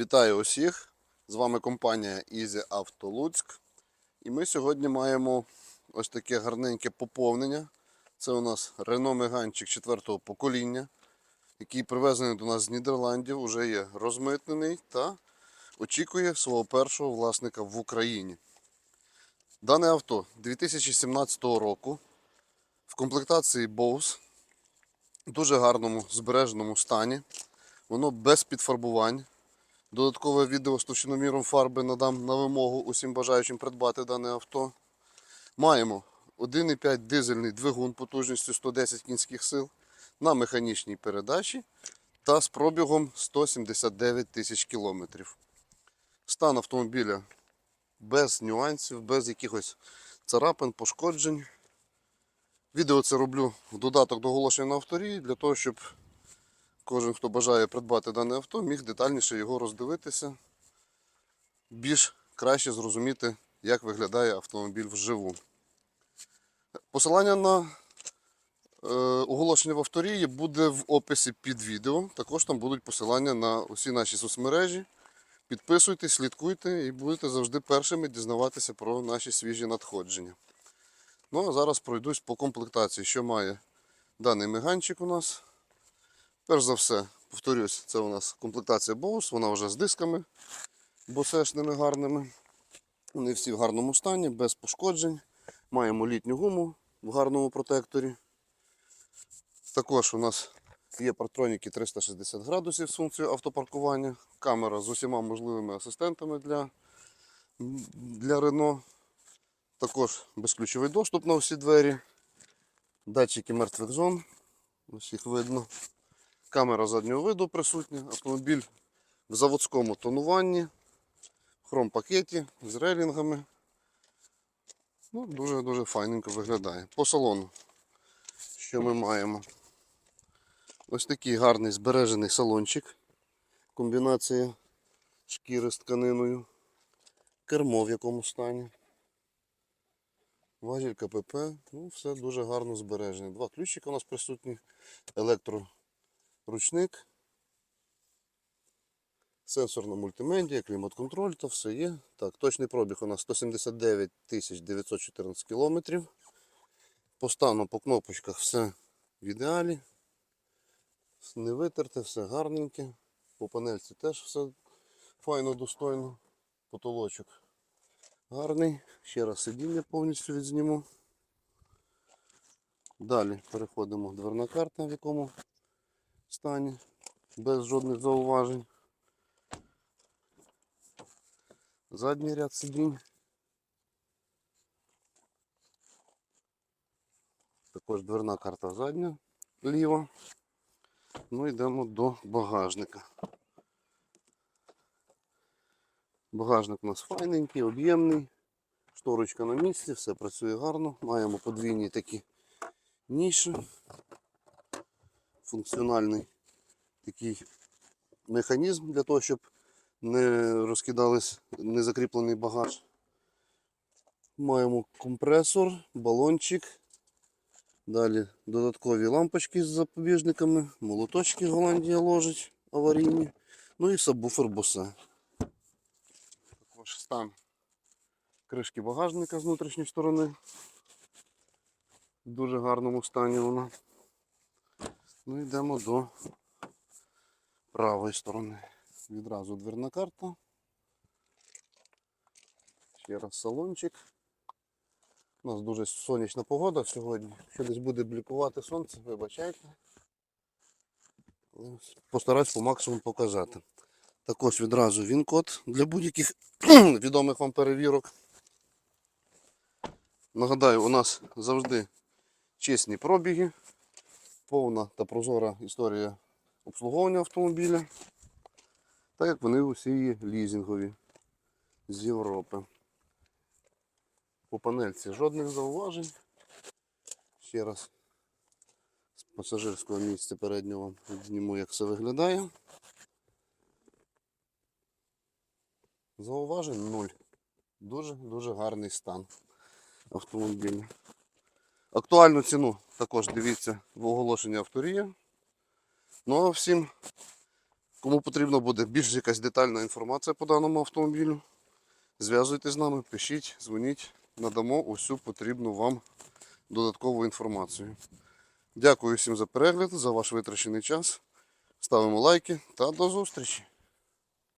Вітаю усіх! З вами компанія Easy Auto Луцьк. І ми сьогодні маємо ось таке гарненьке поповнення. Це у нас Renault Меганчик 4 покоління, який привезений до нас з Нідерландів, уже є розмитнений та очікує свого першого власника в Україні. Дане авто 2017 року в комплектації Bose в дуже гарному збереженому стані. Воно без підфарбувань. Додаткове відео з товщиноміром фарби надам на вимогу усім бажаючим придбати дане авто. Маємо 1,5 дизельний двигун потужністю 110 кінських сил на механічній передачі та з пробігом 179 тисяч кілометрів. Стан автомобіля без нюансів, без якихось царапин, пошкоджень. Відео це роблю в додаток до оголошення на авторі для того, щоб кожен, хто бажає придбати дане авто, міг детальніше його роздивитися, більш краще зрозуміти, як виглядає автомобіль вживу. Посилання на е, оголошення в авторії буде в описі під відео. Також там будуть посилання на усі наші соцмережі. Підписуйтесь, слідкуйте і будете завжди першими дізнаватися про наші свіжі надходження. Ну а зараз пройдусь по комплектації, що має даний меганчик у нас. Перш за все, повторюсь, це у нас комплектація Bose, вона вже з дисками босешними гарними. Вони всі в гарному стані, без пошкоджень. Маємо літню гуму в гарному протекторі. Також у нас є партроніки 360 градусів з функцією автопаркування, камера з усіма можливими асистентами для, для Renault. Також безключовий доступ на всі двері. Датчики мертвих зон. Їх видно. Камера заднього виду присутня, автомобіль в заводському тонуванні, в хром-пакеті з релінгами. Ну, Дуже-дуже файненько виглядає. По салону, що ми маємо? Ось такий гарний збережений салончик. Комбінація шкіри з тканиною. Кермо в якому стані. Важіль КПП. Ну, все дуже гарно збережене. Два ключика у нас присутні. Електро ручник, сенсорна мультимедіа, клімат-контроль, то все є. Так, точний пробіг у нас 179 914 кілометрів. По стану по кнопочках все в ідеалі. Не витерте, все гарненьке. По панельці теж все файно, достойно. Потолочок гарний. Ще раз сидіння повністю відзніму. Далі переходимо дверна карта, в якому стані, без жодних зауважень. Задній ряд сидінь. Також дверна карта задня, ліва. Ну йдемо до багажника. Багажник у нас файненький, об'ємний, шторочка на місці, все працює гарно. Маємо подвійні такі ніші функціональний такий механізм для того, щоб не розкидались незакріплений багаж. Маємо компресор, балончик. Далі додаткові лампочки з запобіжниками, молоточки Голландія ложить аварійні. Ну і сабвуфер Bose. Також стан кришки багажника з внутрішньої сторони. В дуже гарному стані вона. Ну йдемо до правої сторони. Відразу дверна карта. Ще раз салончик. У нас дуже сонячна погода сьогодні. Якщо десь буде блікувати сонце, вибачайте. Постараюсь по максимуму показати. Також відразу він-код для будь-яких відомих вам перевірок. Нагадаю, у нас завжди чесні пробіги повна та прозора історія обслуговування автомобіля, так як вони усі є лізингові з Європи. По панельці жодних зауважень. Ще раз з пасажирського місця переднього зніму, як все виглядає. Зауважень нуль. Дуже-дуже гарний стан автомобіля. Актуальну ціну також дивіться в оголошенні авторія. Ну а всім Кому потрібна буде більш якась детальна інформація по даному автомобілю, зв'язуйтесь з нами, пишіть, дзвоніть, надамо усю потрібну вам додаткову інформацію. Дякую всім за перегляд, за ваш витрачений час. Ставимо лайки та до зустрічі!